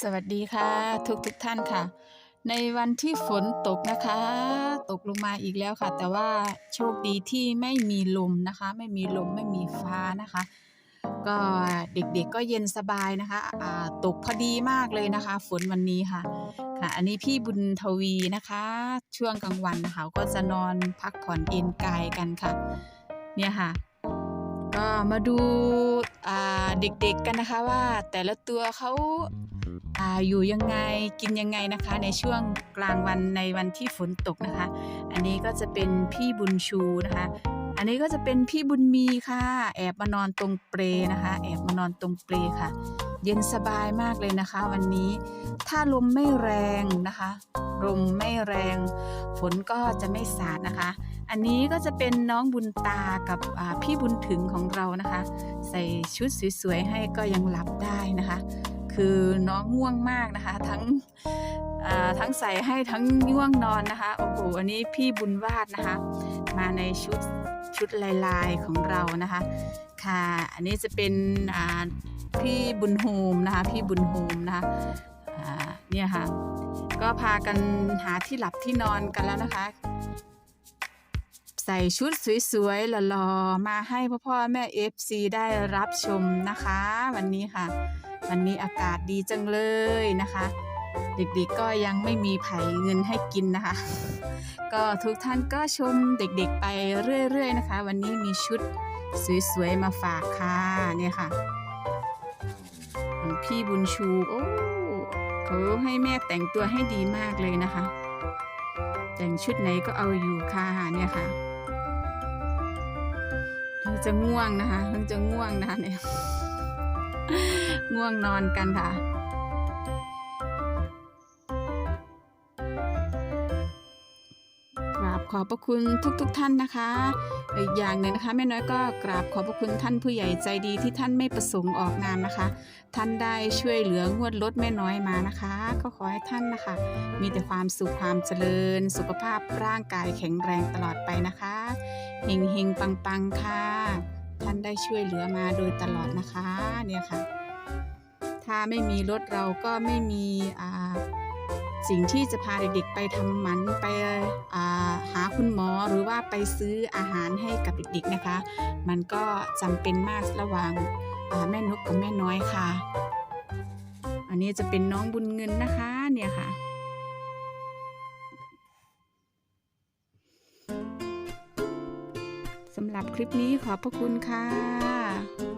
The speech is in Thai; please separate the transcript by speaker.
Speaker 1: สวัสดีค่ะ ทุกทุกท่านค่ะ ในวันที่ฝนตกนะคะ ตกลงมาอีกแล้วค่ะ แต่ว่าโชคดีที่ไม่มีลมนะคะ ไม่มีลมไม่มีฟ้านะคะ ก็เด็กๆก็เย็นสบายนะคะอ่าตกพอดีมากเลยนะคะ ฝนวันนี้ค่ะค่ะ อันนี้พี่บุญทวีนะคะ ช่วงกลางวันนะคะก็จะนอนพักผ่อนเอนกายกันค่ะ เนี่ยค่ะก็มาดูเด็กๆกันนะคะว่าแต่ละตัวเขา ออยู่ยังไงกินยังไงนะคะ ในช่วงกลางวันในวันที่ฝนตกนะคะ อันนี้ก็จะเป็นพี่บุญชูนะคะ อันนี้ก็จะเป็นพี่บุญมีค่ะ แอบมานอนตรงเปลนะคะ แอบมานอนตรงเปลค่ะ เย็นสบายมากเลยนะคะ วันนี้ถ้าลมไม่แรงนะคะลมไม่แรง ฝนก็จะไม่สาดนะคะ อันนี้ก็จะเป็นน้องบุญตากับพี่บุญถึงของเรานะคะ ใส่ชุดสวยๆให้ก็ยังหลับได้นะคะ คือน้องง่วงมากนะคะ ทั้งทั้งใส่ให้ทั้งง่วงนอนนะคะโอ้โหอันนี้พี่บุญวาดนะคะ มาในชุดชุดลายๆของเรานะคะค่ะ อันนี้จะเป็นพี่บุญโฮมนะคะพี่บุญโฮมนะคะเนี่ยค่ะ ก็พากันหาที่หลับที่นอนกันแล้วนะคะ ใส่ชุดสวยๆหล่อๆมาให้พ่อพ่อแม่ FC ได้รับชมนะคะ วันนี้ค่ะ วันนี้อากาศดีจังเลยนะคะ เด็กๆก็ยังไม่มีไผ่เงินให้กินนะคะ ก็ทุกท่านก็ชมเด็กๆไปเรื่อย ๆ นะคะ วันนี้มีชุดสวยๆมาฝากค่ะเนี่ยค่ะพี่บุญชูโอ้เขาให้แม่แต่งตัวให้ดีมากเลยนะคะ แต่งชุดไหนก็เอาอยู่ค่ะเนี่ยค่ะเพิ่งจะง่วงนะคะเพิ่งจะง่วงนะคะเนี่ย ง่วงนอนกันค่ะ กราบขอบพระคุณทุกๆทท่านนะคะ อีกอย่างหนึ่งนะคะแม่น้อยก็กราบขอบพระคุณท่านผู้ใหญ่ใจดีที่ท่านไม่ประสงค์ออกนามนะคะ ท่านได้ช่วยเหลืองวดลดแม่น้อยมานะคะ ก็ขอให้ท่านนะคะ มีแต่ความสุขความเจริญ สุขภาพร่างกายแข็งแรงตลอดไปนะคะเฮงเฮงปังปังค่ะ ท่านได้ช่วยเหลือมาโดยตลอดนะคะเนี่ยค่ะ ถ้าไม่มีรถเราก็ไม่มีอ่าสิ่งที่จะพาเด็กๆไปทำหมันไปอ่าหาคุณหมอหรือว่าไปซื้ออาหารให้กับเด็กๆนะคะ มันก็จำเป็นมากระหว่างแม่นกกับแม่น้อยค่ะ อันนี้จะเป็นน้องบุญเงินนะคะเนี่ยค่ะ สำหรับคลิปนี้ขอบพระคุณค่ะ